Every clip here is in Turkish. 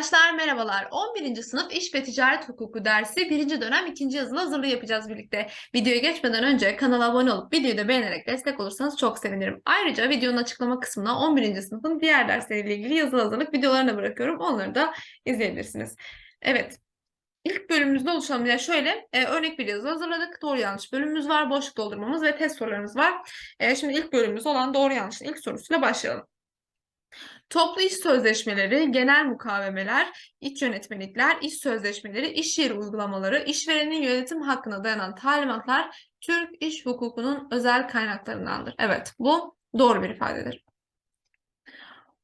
Arkadaşlar merhabalar. 11. sınıf İş ve Ticaret Hukuku dersi 1. dönem 2. yazılı hazırlığı yapacağız birlikte. Videoya geçmeden önce kanala abone olup videoyu da beğenerek destek olursanız çok sevinirim. Ayrıca videonun açıklama kısmına 11. sınıfın diğer dersleriyle ilgili yazılı hazırlık videolarını bırakıyorum. Onları da izleyebilirsiniz. Evet. İlk bölümümüzde oluşan yani şöyle e, örnek bir yazı hazırladık. Doğru yanlış bölümümüz var. Boşluk doldurmamız ve test sorularımız var. E, şimdi ilk bölümümüz olan doğru yanlışın ilk sorusuyla başlayalım. Toplu iş sözleşmeleri, genel mukavemeler, iç yönetmelikler, iş sözleşmeleri, iş yeri uygulamaları, işverenin yönetim hakkına dayanan talimatlar Türk iş hukukunun özel kaynaklarındandır. Evet, bu doğru bir ifadedir.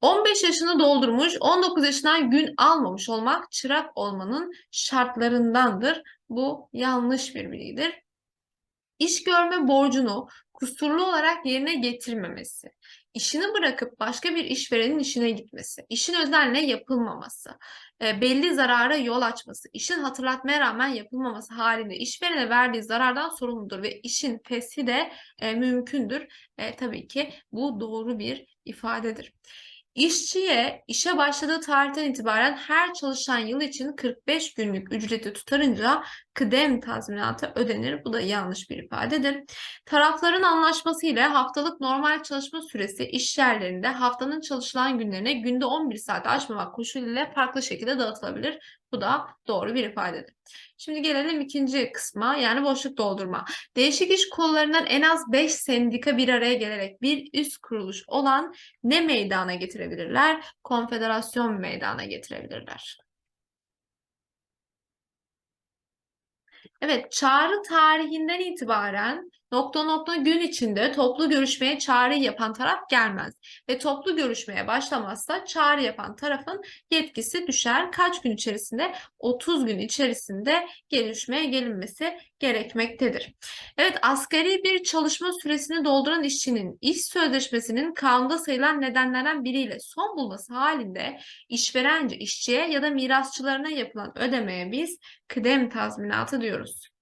15 yaşını doldurmuş, 19 yaşından gün almamış olmak çırak olmanın şartlarındandır. Bu yanlış bir bilgidir. İş görme borcunu kusurlu olarak yerine getirmemesi, işini bırakıp başka bir işverenin işine gitmesi, işin özenle yapılmaması, e, belli zarara yol açması, işin hatırlatmaya rağmen yapılmaması halinde işverene verdiği zarardan sorumludur ve işin feshi de e, mümkündür. E, tabii ki bu doğru bir ifadedir. İşçiye işe başladığı tarihten itibaren her çalışan yıl için 45 günlük ücreti tutarınca kıdem tazminatı ödenir. Bu da yanlış bir ifadedir. Tarafların anlaşması ile haftalık normal çalışma süresi iş yerlerinde haftanın çalışılan günlerine günde 11 saat aşmamak koşuluyla farklı şekilde dağıtılabilir. Bu da doğru bir ifadedir. Şimdi gelelim ikinci kısma yani boşluk doldurma. Değişik iş kollarından en az 5 sendika bir araya gelerek bir üst kuruluş olan ne meydana getirebilirler? Konfederasyon meydana getirebilirler. Evet, çağrı tarihinden itibaren nokta nokta gün içinde toplu görüşmeye çağrı yapan taraf gelmez ve toplu görüşmeye başlamazsa çağrı yapan tarafın yetkisi düşer. Kaç gün içerisinde? 30 gün içerisinde görüşmeye gelinmesi gerekmektedir. Evet, asgari bir çalışma süresini dolduran işçinin iş sözleşmesinin kanunda sayılan nedenlerden biriyle son bulması halinde işverence işçiye ya da mirasçılarına yapılan ödemeye biz kıdem tazminatı diyoruz.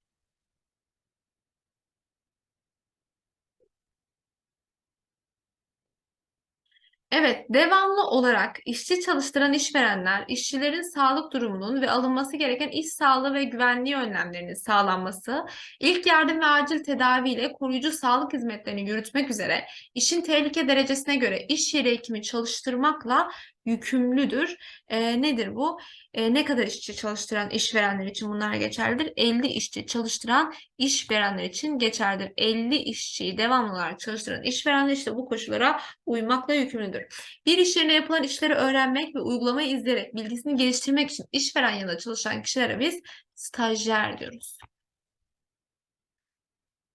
Evet, devamlı olarak işçi çalıştıran işverenler, işçilerin sağlık durumunun ve alınması gereken iş sağlığı ve güvenliği önlemlerinin sağlanması, ilk yardım ve acil tedavi ile koruyucu sağlık hizmetlerini yürütmek üzere işin tehlike derecesine göre iş yeri hekimi çalıştırmakla yükümlüdür. E, nedir bu? E, ne kadar işçi çalıştıran işverenler için bunlar geçerlidir? 50 işçi çalıştıran işverenler için geçerlidir. 50 işçiyi devamlı olarak çalıştıran işverenler işte bu koşullara uymakla yükümlüdür. Bir iş yerine yapılan işleri öğrenmek ve uygulamayı izleyerek bilgisini geliştirmek için işveren yanında çalışan kişilere biz stajyer diyoruz.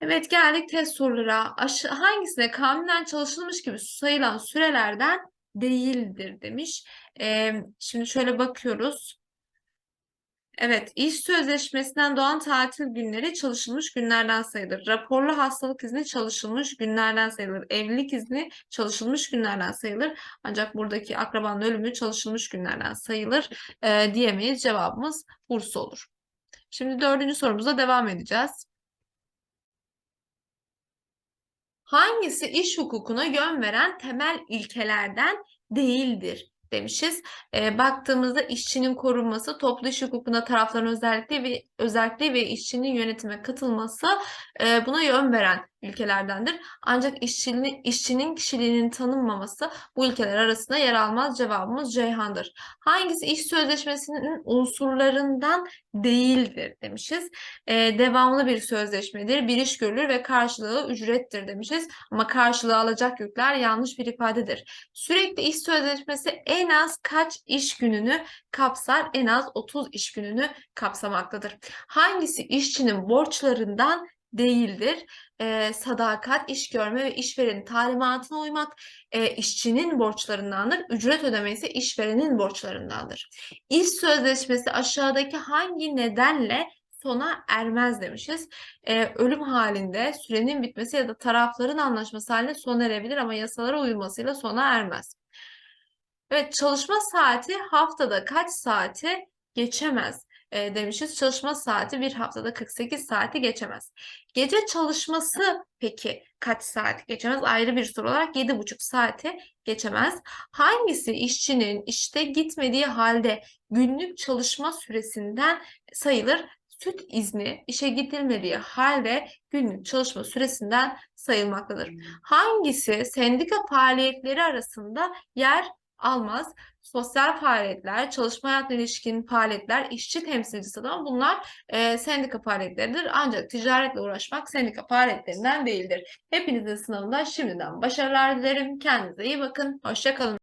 Evet geldik test sorulara. Aşı, hangisine kanunen çalışılmış gibi sayılan sürelerden değildir demiş. Ee, şimdi şöyle bakıyoruz. Evet, iş sözleşmesinden doğan tatil günleri çalışılmış günlerden sayılır. Raporlu hastalık izni çalışılmış günlerden sayılır. Evlilik izni çalışılmış günlerden sayılır. Ancak buradaki akrabanın ölümü çalışılmış günlerden sayılır e, diyemeyiz. Cevabımız Bursa olur. Şimdi dördüncü sorumuza devam edeceğiz. Hangisi iş hukukuna yön veren temel ilkelerden değildir demişiz. E, baktığımızda işçinin korunması, toplu iş hukukunda tarafların özellikle ve özellikle ve işçinin yönetime katılması e, buna yön veren ülkelerdendir. Ancak işçinin, işçinin kişiliğinin tanınmaması bu ülkeler arasında yer almaz. Cevabımız Ceyhan'dır. Hangisi iş sözleşmesinin unsurlarından değildir demişiz. Ee, devamlı bir sözleşmedir. Bir iş görülür ve karşılığı ücrettir demişiz. Ama karşılığı alacak yükler yanlış bir ifadedir. Sürekli iş sözleşmesi en az kaç iş gününü kapsar? En az 30 iş gününü kapsamaktadır. Hangisi işçinin borçlarından değildir. E, sadakat, iş görme ve işverenin talimatına uymak e, işçinin borçlarındandır. Ücret ödeme ise işverenin borçlarındandır. İş sözleşmesi aşağıdaki hangi nedenle sona ermez demişiz. E, ölüm halinde sürenin bitmesi ya da tarafların anlaşması halinde sona erebilir ama yasalara uyulmasıyla sona ermez. Evet çalışma saati haftada kaç saate geçemez? E, demişiz. Çalışma saati bir haftada 48 saati geçemez. Gece çalışması peki kaç saat geçemez? Ayrı bir soru olarak 7,5 saati geçemez. Hangisi işçinin işte gitmediği halde günlük çalışma süresinden sayılır? Süt izni işe gidilmediği halde günlük çalışma süresinden sayılmaktadır. Hangisi sendika faaliyetleri arasında yer almaz? Sosyal faaliyetler, çalışma hayatına ilişkin faaliyetler, işçi temsilcisi adamı bunlar e, sendika faaliyetleridir. Ancak ticaretle uğraşmak sendika faaliyetlerinden değildir. Hepinizin sınavında şimdiden başarılar dilerim. Kendinize iyi bakın. Hoşça kalın.